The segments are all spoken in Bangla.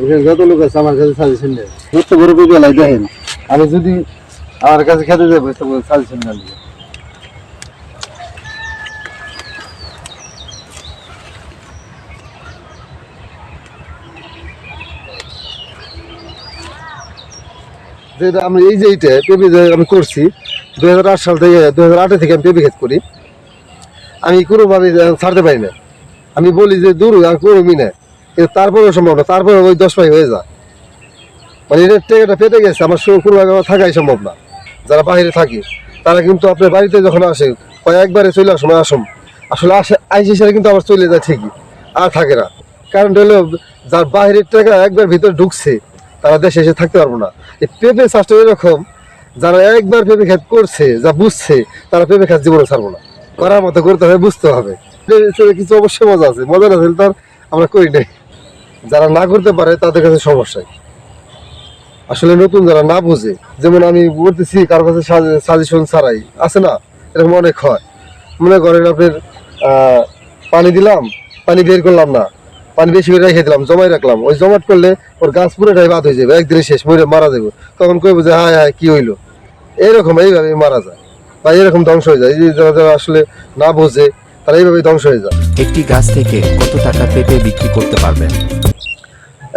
এখানে যত লোক আছে আমার কাছে সাজেশন নেই যত বড় বিদ্যালয় দেখেন আমি যদি আমার কাছে খেতে যাব তো সাজেশন না যেটা আমি এই যে এইটা পেঁপে আমি করছি দুই হাজার আট সাল থেকে আটে থেকে আমি পেঁপে ক্ষেত করি। আমি কোনোভাবে ছাড়তে পারি না। আমি বলি যে দূর আর করবি না। কিন্তু তারপরেও সম্ভব না তারপরে ওই দশ পাই হয়ে যায়। মানে এটা টেকাটা পেতে গেছে, আমার কোনোভাবে থাকাই সম্ভব না। যারা বাইরে থাকে, তারা কিন্তু আপনার বাড়িতে যখন আসে একবারে চলে আসুন আসুন। আসলে আসে, আইসি সেটা কিন্তু আবার চলে যায় ঠিকই, আর থাকে না। কারণ হলো, যার বাইরের টাকা একবার ভিতরে ঢুকছে, তারা দেশে এসে থাকতে পারব না। এই পেঁপে চাষটা এরকম, যারা একবার পেঁপে খেত করছে, যা বুঝছে, তারা পেঁপে খাত জীবনে ছাড়বো না। করার মতো করতে হবে, বুঝতে হবে। কিছু অবশ্যই মজা আছে, মজা না তার আমরা করি নাই। যারা না করতে পারে, তাদের কাছে সমস্যায় আসলে নতুন যারা না বুঝে, যেমন আমি বলতেছি, কারও কাছে সাজেশন ছাড়াই, আছে না? এরকম অনেক হয়। মনে করেন আপনার পানি দিলাম, পানি বের করলাম না। পানি বেশি করে রেখে দিলাম, জমাই রাখলাম। ওই জমাট করলে ওর গাছ পুরোটাই বাদ হয়ে যাবে, একদিনে শেষ, মরে মারা যাবে। তখন কই বুঝে হ্যাঁ হ্যাঁ কি হইল? এরকম এইভাবে মারা যায়। বা এরকম ধ্বংস হয়ে যায়। যে যারা যারা আসলে না বোঝে তারা এইভাবে ধ্বংস হয়ে যায় একটি গাছ থেকে কত টাকা পেঁপে বিক্রি করতে পারবেন?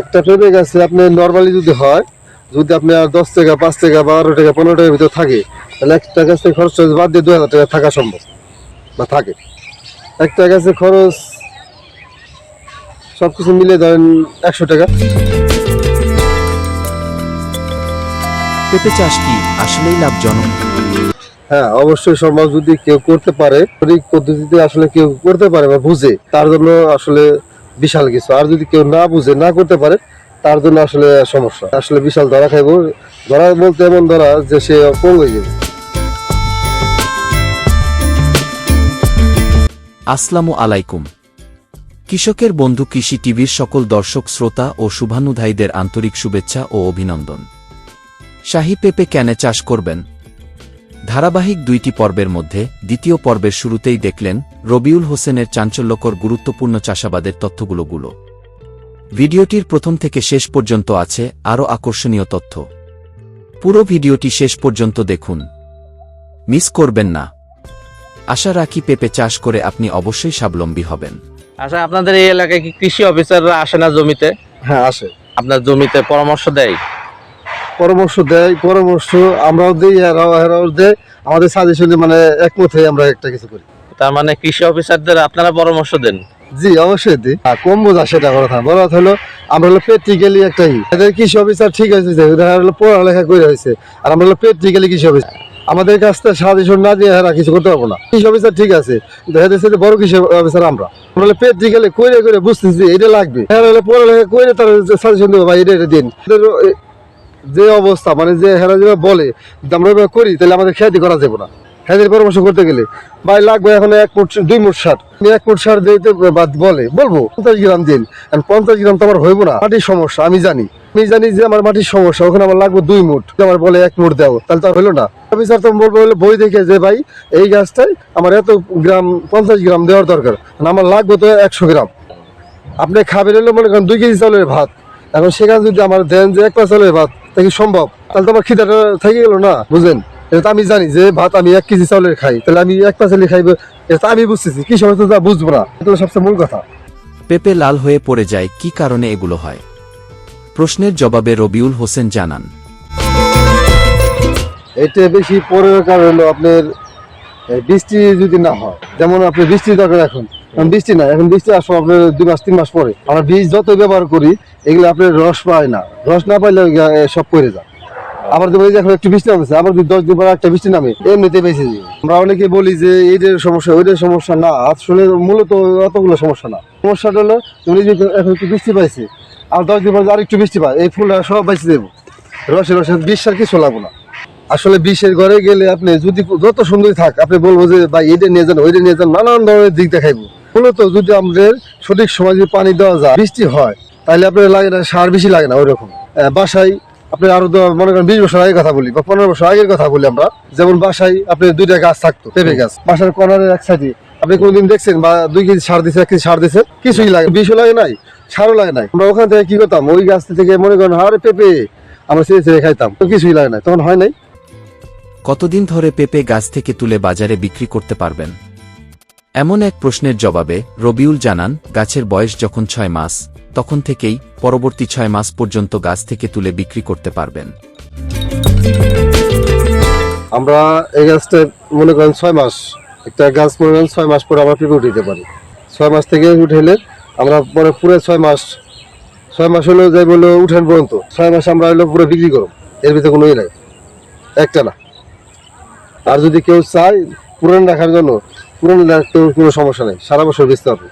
একটা পেঁপে গাছে আপনি নর্মালি যদি হয় যদি আপনি আর দশ টাকা পাঁচ টাকা বারো টাকা পনেরো টাকার ভিতরে থাকে তাহলে একটা গাছ থেকে খরচ বাদ দিয়ে দু হাজার টাকা থাকা সম্ভব। বা থাকে। একটা গাছে খরচ সব কিছু মিলে ধরেন একশো টাকা। পেঁপে চাষ কি আসলেই লাভজনক? হ্যাঁ অবশ্যই সম্ভব যদি কেউ করতে পারে পদ্ধতিতে আসলে কেউ করতে পারে বা বুঝে, তার জন্য আসলে বিশাল কিছু। আর যদি কেউ না বুঝে, না করতে পারে, তার জন্য আসলে সমস্যা। আসলে বিশাল ধরা খাইব। ধরা বলতে এমন ধরা যে সে কম হয়ে যাবে আসসালামু আলাইকুম। কৃষকের বন্ধু কৃষি টিভির সকল দর্শক, শ্রোতা ও শুভানুধায়ীদের আন্তরিক শুভেচ্ছা ও অভিনন্দন। শাহী পেঁপে ক্যানে চাষ করবেন? ধারাবাহিক দুইটি পর্বের মধ্যে দ্বিতীয় পর্বের শুরুতেই দেখলেন রবিউল হোসেনের চাঞ্চল্যকর গুরুত্বপূর্ণ চাষাবাদের তথ্যগুলোগুলো ভিডিওটির প্রথম থেকে শেষ পর্যন্ত আছে আরও আকর্ষণীয় তথ্য। পুরো ভিডিওটি শেষ পর্যন্ত দেখুন। মিস করবেন না। আশা রাখি পেঁপে চাষ করে আপনি অবশ্যই স্বাবলম্বী হবেন। আচ্ছা আপনাদের এই এলাকায় কি কৃষি অফিসাররা আসে না জমিতে? হ্যাঁ আসে। আপনার জমিতে পরামর্শ দেয়? পরামর্শ দেয় পরামর্শ আমরাও দিই এরাও এরাও দেয়। আমাদের সাজেশনে মানে একমত হয়ে আমরা একটা কিছু করি। তার মানে কৃষি অফিসারদের আপনারা পরামর্শ দেন? জি অবশ্যই দিই। আর কম বোঝা সেটা কথা বড় কথা হলো আমরা হলো প্র্যাকটিক্যালি একটা ই। এদের কৃষি অফিসার ঠিক আছে যে দেখা হলো পড়ালেখা করে হয়েছে আর আমরা হলো প্র্যাকটিক্যালি কৃষি অফিসার। আমাদের কাছ থেকে সাজেশন না দিয়ে এরা কিছু করতে পারব না। কৃষি অফিসার ঠিক আছে দেখা যাচ্ছে যে বড় কৃষি অফিসার আমরা। আমরা হলো প্র্যাকটিক্যালি করে করে বুঝতেছি এটা লাগবে। হলো পড়ালেখা করে তারা সাজেশন দেবো ভাই এটা এটা দিন। যে অবস্থা মানে যে হেরা যেভাবে বলে, যদি আমরা এভাবে করি, তাহলে আমাদের খ্যাতি করা যাবে না। খ্যাতির পরামর্শ করতে গেলে। ভাই, লাগবে এখন এক ফুট দুই মুট সার আমি এক ফুট সার বাদ বলে, বলব, পঞ্চাশ গ্রাম দিন। আর পঞ্চাশ গ্রাম তো আমার হইব না। মাটির সমস্যা, আমি জানি। আমি জানি যে আমার মাটির সমস্যা, ওখানে আমার লাগবে দুই মুট আমার বলে এক মুট দেও, তাহলে তো হইল না। অফিসার তো বলব হলো বই দেখে যে, ভাই, এই গাছটাই আমার এত গ্রাম, পঞ্চাশ গ্রাম দেওয়ার দরকার। আর আমার লাগবে তো একশো গ্রাম। আপনি খাবেন হলো মনে করেন দুই কেজি চাউলের ভাত। এখন সেখানে যদি আমার দেন যে, এক পাঁচ চাউলের ভাত তা কি সম্ভব? তাহলে তো আমার খিদাটা থেকে গেল না বুঝলেন? এটা তো আমি জানি যে ভাত আমি এক কেজি চাউলের খাই তাহলে আমি এক পাঁচ চাউলের খাইবো এটা তো আমি বুঝতেছি কি সময় তো তা বুঝব না এটা সবচেয়ে মূল কথা। পেঁপে লাল হয়ে পড়ে যায় কি কারণে এগুলো হয়? প্রশ্নের জবাবে রবিউল হোসেন জানান। এটা বেশি পরের কারণ হলো আপনার বৃষ্টি যদি না হয় যেমন আপনি বৃষ্টি দরকার এখন এখন বৃষ্টি না এখন বৃষ্টি আসব আপনার দুই মাস, তিন মাস পরে। আমরা বীজ যত ব্যবহার করি, এগুলো আপনার রস পায় না। রস না পাইলে সব পড়ে যায়। আবার আবার দশ নামে এমনিতে আমরা অনেকে বলি যে সমস্যা সমস্যা না, আসলে মূলত অতগুলো সমস্যা না। সমস্যাটা হলো এখন একটু বৃষ্টি পাইছে, আর দশ বৃষ্টি পায়, এই ফুলটা সব বিষ না। আসলে বিষের ঘরে গেলে আপনি যদি যত সুন্দর থাক, আপনি বলব যে, ভাই, এটা নিয়ে যান, ওইটা নিয়ে যান, নানান ধরনের দিক দেখাইবো। মূলত যদি আমাদের সঠিক সময় যদি পানি দেওয়া যায়, বৃষ্টি হয়, তাহলে আপনার লাগে না, সার বেশি লাগে না ওই রকম বাসায় আপনি আরও মনে করেন বিশ বছর আগের কথা বলি, বা পনেরো বছর আগের কথা বলি আমরা, যেমন বাসায় আপনি দুইটা গাছ থাকতো, পেঁপে গাছ। বাসার কর্নারের এক সাইডে আপনি কোনদিন দেখছেন বা দুই কেজি সার দিছে, এক কেজি সার দিছে, কিছুই লাগে বিষও লাগে নাই, সারও লাগে নাই। আমরা ওখান থেকে কি করতাম, ওই গাছ থেকে মনে করেন হারে পেঁপে, আমরা ছেড়ে ছেড়ে খাইতাম। কিছুই লাগে না, তখন হয় নাই। কতদিন ধরে পেঁপে গাছ থেকে তুলে বাজারে বিক্রি করতে পারবেন? এমন এক প্রশ্নের জবাবে রবিউল জানান, গাছের বয়স যখন ছয় মাস, তখন থেকেই পরবর্তী ছয় মাস পর্যন্ত গাছ থেকে তুলে বিক্রি করতে পারবেন। আমরা এই গাছটা মনে করেন ছয় মাস, একটা গাছ মনে করেন ছয় মাস পরে আমরা পেঁপে উঠাইতে পারি। ছয় মাস থেকে উঠাইলে আমরা পরে পুরো ছয় মাস ছয় মাস হলো যাই বলে উঠান পর্যন্ত, ছয় মাস আমরা হলো পুরো বিক্রি করব, এর ভিতরে কোনো ই নাই, একটা না। আর যদি কেউ চায় পুরান রাখার জন্য পুরান রাখতেও কোনো সমস্যা নেই। সারা বছর বেচতে হবে।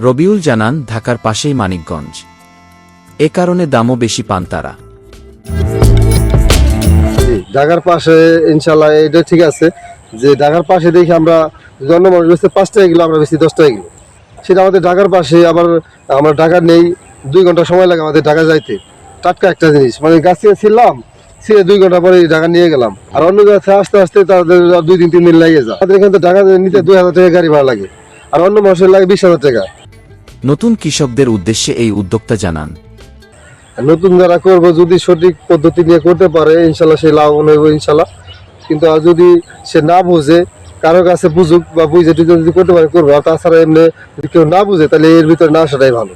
রবিউল জানান ঢাকার পাশেই মানিকগঞ্জ। এ কারণে দামও বেশি পান তারা। ঢাকার পাশে ইনশাল্লাহ এটা ঠিক আছে যে ঢাকার পাশে দেখি আমরা জন্মমানুষ বেশি পাঁচ টাকা কিলো আমরা বেশি দশ টাকা কিলো। সেটা আমাদের ঢাকার পাশে আবার আমরা ঢাকা নেই দুই ঘণ্টা সময় লাগে আমাদের ঢাকা যাইতে। টাটকা একটা জিনিস। মানে গাছ থেকে ছিলাম ছিঁড়ে দুই ঘণ্টা পরে ঢাকা নিয়ে গেলাম। আর অন্য গাছে আস্তে আস্তে তাদের দুই দিন তিন দিন লাগে যায়। আমাদের এখান থেকে ঢাকা নিতে দুই হাজার টাকা গাড়ি ভাড়া লাগে। আর অন্য মাসে লাগে বিশ হাজার টাকা। নতুন কৃষকদের উদ্দেশ্যে এই উদ্যোক্তা জানান। নতুন যারা করব যদি সঠিক পদ্ধতি নিয়ে করতে পারে ইনশাল্লাহ সে লাভবান হইব ইনশাল্লাহ। কিন্তু আর যদি সে না বুঝে কারও কাছে বুঝুক বা বুঝে যদি করতে পারে করব। আর তাছাড়া এমনি যদি কেউ না বুঝে তাহলে এর ভিতরে না আসাটাই ভালো।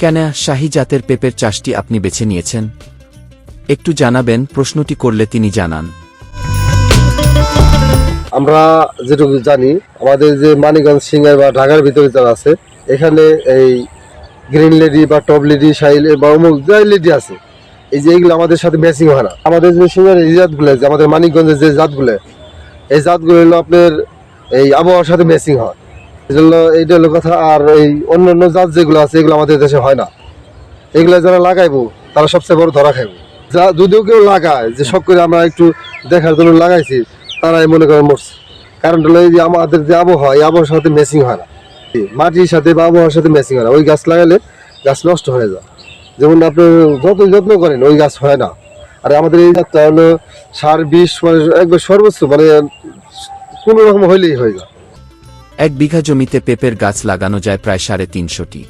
কেন শাহী জাতের পেঁপের চাষটি আপনি বেছে নিয়েছেন? একটু জানাবেন প্রশ্নটি করলে তিনি জানান। আমরা যেটুকু জানি, আমাদের যে মানিকগঞ্জ সিঙ্গার বা ঢাকার ভিতরে যারা আছে, এখানে এই গ্রিন লেডি বা টপ লেডি শাহি বা অমুক যাই লেডি আছে, এই যে এইগুলো আমাদের সাথে ম্যাচিং হয় না। আমাদের যে সিঙ্গার এই জাতগুলো, যে আমাদের মানিকগঞ্জের যে জাতগুলো, এই জাতগুলো হলো আপনার এই আবহাওয়ার সাথে ম্যাচিং হয়। এই জন্য এইটা হলো কথা, আর এই অন্য অন্য জাত যেগুলো আছে, এগুলো আমাদের দেশে হয় না। এগুলো যারা লাগাইবো, তারা সবচেয়ে বড় ধরা খাইবো। যা যদিও কেউ লাগায়, যে সব করে আমরা একটু দেখার জন্য লাগাইছি, তারাই মনে করেন মরছে। কারণ হলো এই যে আমাদের যে আবহাওয়া, এই আবহাওয়ার সাথে মেসিং হয় না। মাটির সাথে বা আবহাওয়ার সাথে মেসিং হয় না। ওই গাছ লাগালে গাছ নষ্ট হয়ে যায়। যেমন আপনি যত যত্ন করেন, ওই গাছ হয় না। আর আমাদের এই গাছটা হলো সার বিষ মানে একবার সর্বোচ্চ মানে কোনো রকম হইলেই হয়ে যায়। এক বিঘা জমিতে পেঁপের গাছ লাগানো যায় প্রায় সাড়ে তিনশোটি।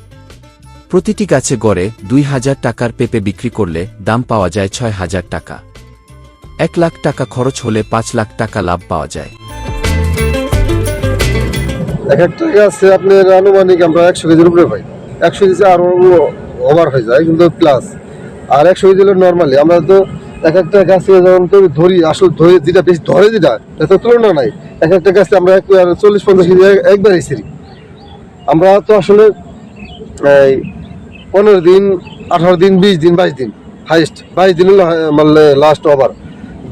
প্রতিটি গাছে গড়ে দুই হাজার টাকার পেঁপে বিক্রি করলে দাম পাওয়া যায় ছয় হাজার টাকা। এক লাখ টাকা খরচ হলে পাঁচ লাখ টাকা লাভ পাওয়া যায়। এক একটা গাছে আপনার আনুমানিক আমরা একশো কেজির উপরে পাই। একশো কেজি আরও ওভার হয়ে যায়, কিন্তু প্লাস আর একশো কেজি হলো নর্মালি আমরা তো এক একটা গাছে যখন ধরি, আসলে ধরে যেটা বেশি ধরে যেটা এত তুলনা নাই। এক একটা গাছে আমরা চল্লিশ পঞ্চাশ কেজি এক- একবারই ছিঁড়ি আমরা তো আসলে পনেরো দিন, আঠারো দিন, বিশ দিন, বাইশ দিন হাইস্ট বাইশ দিন মানে লাস্ট ওভার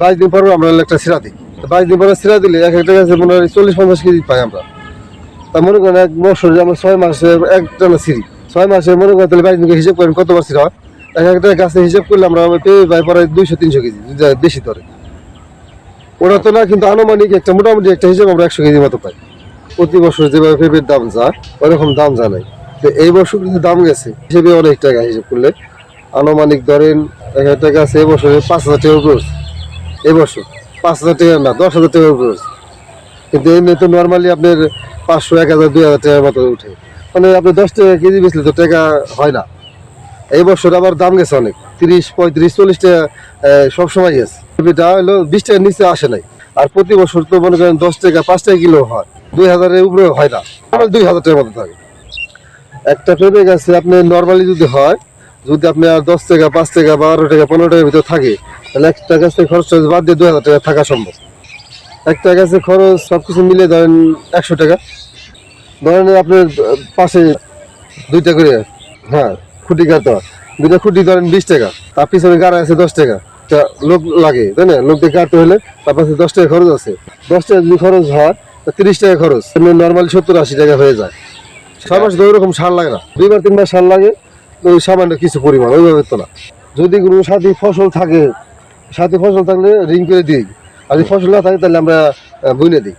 বাইশ দিন পরে আমরা একটা সিরা দিই। বাইশ দিন পরে সিরা দিলে এক একটা গাছে মনে হয় চল্লিশ, পঞ্চাশ কেজি পাই আমরা। তা মনে করেন এক বছর আমরা ছয় মাসে একটা না সিঁড়ি ছয় মাসে মনে করেন তাহলে বাইশ দিনকে হিসেব করেন কতবার সিঁড়ি হয়? এক একটা গাছে হিসেব করলে আমরা পেয়ে পাই প্রায় দুইশো, তিনশো কেজি বেশি ধরে। ওটা তো না, কিন্তু আনুমানিক একটা, মোটামুটি একটা হিসেব আমরা একশো কেজি মতো পাই। প্রতি বছর যেভাবে পেঁপের দাম যা ওরকম দাম যা নাই। তো এই বছর কিন্তু দাম গেছে। হিসেবে অনেক টাকা হিসেব করলে। আনুমানিক ধরেন, এক একটা গাছে এবছরে পাঁচ হাজার টাকা উপরে উঠছে। এবছর পাঁচ হাজার টাকা না, দশ হাজার টাকা উপরে। কিন্তু এমনি তো নর্মালি আপনার পাঁচশো, এক হাজার, দুই হাজার টাকার মতো উঠে। মানে আপনি দশ টাকা কেজি বেচলে তো টাকা হয় না। এই বছর আবার দাম গেছে অনেক, তিরিশ, পঁয়ত্রিশ, চল্লিশ টাকা সবসময় গেছে। এটা হলো বিশ টাকার নিচে আসে নাই। আর প্রতি বছর তো মনে করেন দশ টাকা, পাঁচ টাকা কিলো হয়। দুই হাজারের উপরে হয় না। আমার দুই হাজার টাকার মতো থাকে। একটা পেঁপে গাছে, আপনি নর্মালি যদি হয়, যদি আপনি আর দশ টাকা, পাঁচ টাকা, বারো টাকা, পনেরো টাকার ভিতরে থাকে, তাহলে একটা গাছে খরচ বাদ দিয়ে দু হাজার টাকা থাকা সম্ভব। একটা গাছে খরচ সব কিছু মিলে ধরেন একশো টাকা। ধরেন আপনার পাশে দুইটা করে হ্যাঁ খুঁটি কাটতে হয় দুইটা খুঁটি ধরেন বিশ টাকা, তার পিছনে গাড়া আছে দশ টাকা। তা লোক লাগে, তাই না? লোক দিয়ে কাটতে হলে তার পাশে দশ টাকা খরচ আছে। দশ টাকা যদি খরচ হয় তিরিশ টাকা খরচ। নর্মালি সত্তর আশি টাকা হয়ে যায়। ছয় মাস ধরে ওরকম সার লাগে না। দুইবার তিনবার সার লাগে ওই সামান্য কিছু পরিমাণ ওইভাবে তো না। যদি কোনো সাথী ফসল থাকে সাথী ফসল থাকলে রিং করে দিই। আর যদি ফসল না থাকে তাহলে আমরা বুনে দিই।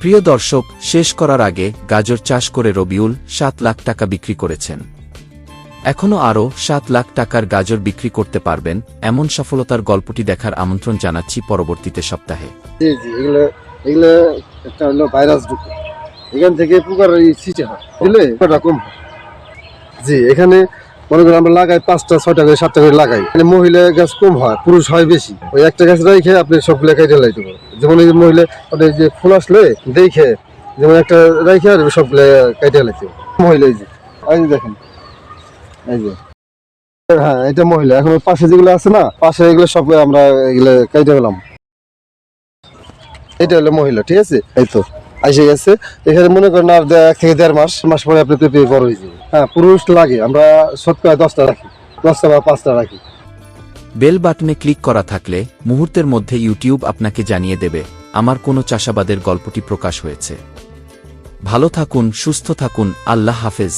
প্রিয় দর্শক শেষ করার আগে গাজর চাষ করে রবিউল সাত লাখ টাকা বিক্রি করেছেন। এখনও আরও সাত লাখ টাকার গাজর বিক্রি করতে পারবেন এমন সফলতার গল্পটি দেখার আমন্ত্রণ জানাচ্ছি পরবর্তীতে সপ্তাহে। জি জি এগুলো এগুলো একটা হলো ভাইরাস এখান থেকে পোকার সৃষ্টি হয়। বুঝলে পোকাটা কম জি, এখানে মনে করেন আমরা লাগাই পাঁচটা, ছয়টা করে, সাতটা করে লাগাই। মানে মহিলা গাছ কম হয়, পুরুষ হয় বেশি। ওই একটা গাছ রেখে আপনি সবগুলো কেটে লাইতে পারেন যেমন এই মহিলা মানে যে ফুল আসলে দেখে, যেমন একটা রেখে আর সবগুলো কেটে লাইতে। মহিলা এই যে, এই দেখেন, এই যে। হ্যাঁ এটা মহিলা। এখন পাশে যেগুলো আছে না, পাশে এগুলো সব আমরা এগুলো কেটে গেলাম এটা হলো মহিলা, ঠিক আছে? এই তো। এসে গেছে। এখানে মনে করেন আর এক থেকে দেড় মাস মাস পরে আপনি পেঁপে বড় হয়ে যাবে। হ্যাঁ পুরুষ লাগে। আমরা শতকরা দশটা রাখি। দশটা বা পাঁচটা রাখি। বেল বাটনে ক্লিক করা থাকলে মুহূর্তের মধ্যে ইউটিউব আপনাকে জানিয়ে দেবে, আমার কোনো চাষাবাদের গল্পটি প্রকাশ হয়েছে। ভালো থাকুন, সুস্থ থাকুন, আল্লাহ হাফেজ।